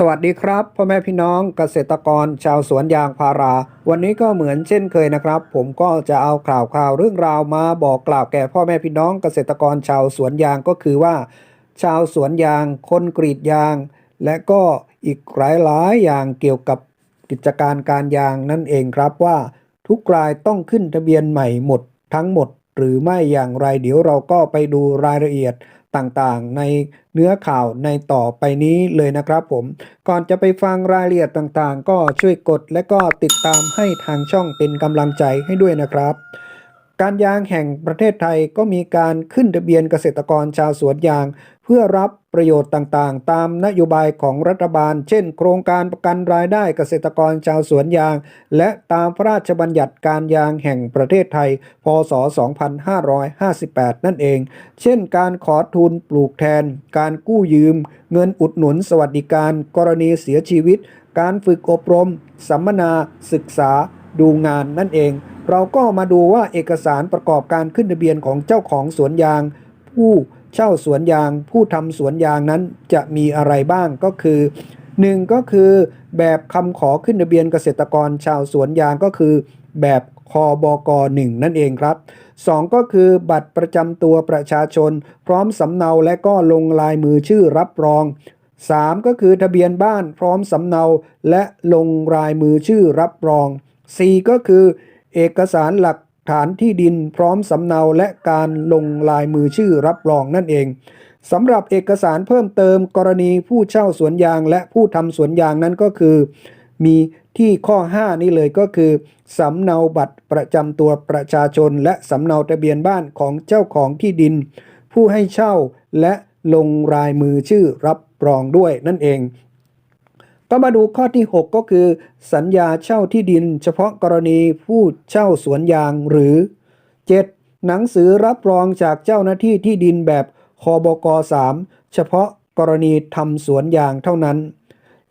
สวัสดีครับพ่อแม่พี่น้องเกษตรกรชาวสวนยางพารา วันนี้ก็เหมือนเช่นเคยนะครับ ผมก็จะเอาข่าวข่าวเรื่องราวมาบอกกล่าวแก่พ่อแม่พี่น้องเกษตรกรชาวสวนยางก็คือว่า ชาวสวนยาง คนกรีดยาง และก็อีกหลายๆอย่างเกี่ยวกับกิจการการยางนั่นเองครับว่าทุกรายต้องขึ้นทะเบียนใหม่หมดทั้งหมดหรือไม่อย่างไรเดี๋ยวเราก็ไปดูรายละเอียด ต่างๆ ในเนื้อข่าวในต่อไปนี้เลยนะครับผม ก่อนจะไปฟังรายละเอียดต่างๆ ก็ช่วยกดและก็ติดตามให้ทางช่องเป็นกำลังใจให้ด้วยนะครับ การยางแห่งประเทศไทยก็มีการขึ้นทะเบียนเกษตรกรชาวสวนยาง เพื่อรับประโยชน์ต่างๆ ตามนโยบายของรัฐบาล เช่น โครงการประกันรายได้เกษตรกรชาวสวนยาง และตามพระราชบัญญัติการยางแห่งประเทศไทย พศ 2558 นั่นเอง เช่น การขอทุนปลูกแทน การกู้ยืม เงินอุดหนุนสวัสดิการ กรณีเสียชีวิต การฝึกอบรม สัมมนา ศึกษา ดูงานนั่นเอง เราก็มาดูว่าเอกสารประกอบการขึ้นทะเบียนของเจ้าของสวนยาง ผู้เช่าสวนยาง ผู้ทำสวนยางนั้นจะมีอะไรบ้างก็คือ 1 ก็คือ แบบคำขอขึ้นทะเบียนเกษตรกรชาวสวนยางก็คือ แบบคอบก1นั่นเองครับ 2 ก็คือบัตรประจำตัวประชาชน พร้อมสำเนาและก็ลงลายมือชื่อรับรอง 3 ก็คือทะเบียนบ้านพร้อมสำเนาและลงลายมือชื่อรับรอง 4 ก็คือ เอกสารหลักฐานที่ดินพร้อมสำเนาและการลงลายมือชื่อรับรองนั่นเองสำหรับเอกสารเพิ่มเติมกรณีผู้เช่าสวนยางและผู้ทำสวนยางนั้นก็คือ มีที่ข้อ 5 นี้เลยก็คือสำเนาบัตรประจำตัวประชาชน และสำเนาทะเบียนบ้านของเจ้าของที่ดิน ผู้ให้เช่าและลงลายมือชื่อรับรองด้วยนั่นเอง ก็มาดูข้อที่ 6 ก็คือ สัญญาเช่าที่ดิน เฉพาะกรณีผู้เช่าสวนยางหรือ 7. หนังสือรับรองจากเจ้าหน้าที่ที่ดินแบบคบก 3 เฉพาะกรณีทำสวนยางเท่านั้น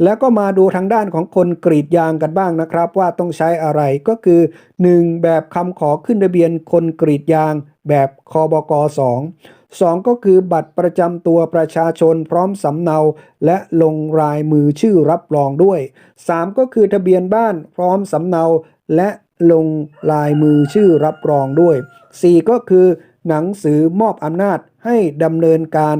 แล้วก็มาดูทางด้านของคนกรีดยางกันบ้างนะครับ ว่าต้องใช้อะไรก็คือ 1. แบบคำขอขึ้นทะเบียนคนกรีดยาง แบบคบก 2 2 ก็คือบัตรประจำตัวประชาชนพร้อมสำเนา และลงลายมือชื่อรับรองด้วย 3 ก็คือทะเบียนบ้านพร้อมสำเนา และลงลายมือชื่อรับรองด้วย 4 ก็คือ หนังสือมอบอำนาจให้ดำเนินการ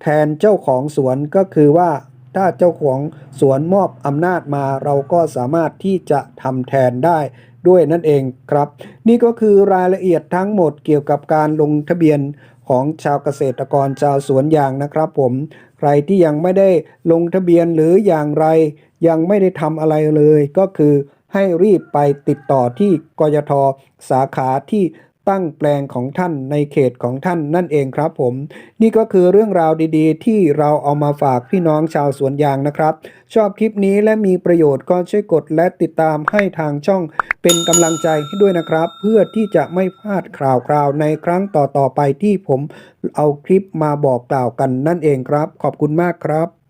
แทนเจ้าของสวนก็คือว่า ถ้าเจ้าของสวนมอบอำนาจมาเราก็สามารถที่จะทำแทนได้ด้วยนั่นเองครับ นี่ก็คือรายละเอียดทั้งหมดเกี่ยวกับการลงทะเบียนของชาวเกษตรกรชาวสวนยางนะครับ ผมใครที่ยังไม่ได้ลงทะเบียนหรืออย่างไร ยังไม่ได้ทำอะไรเลย ก็คือให้รีบไปติดต่อที่กยทสาขาที่ ตั้งแปลงของท่านในเขตของท่านนั่นเองครับผม นี่ก็คือเรื่องราวดีๆ ที่เราเอามาฝากพี่น้องชาวสวนยางนะครับ ชอบคลิปนี้และมีประโยชน์ก็ช่วยกดและติดตามให้ทางช่องเป็นกำลังใจให้ด้วยนะครับ เพื่อที่จะไม่พลาดข่าวคราวในครั้งต่อๆไปที่ผมเอาคลิปมาบอกกล่าวกันนั่นเองครับ ขอบคุณมากครับ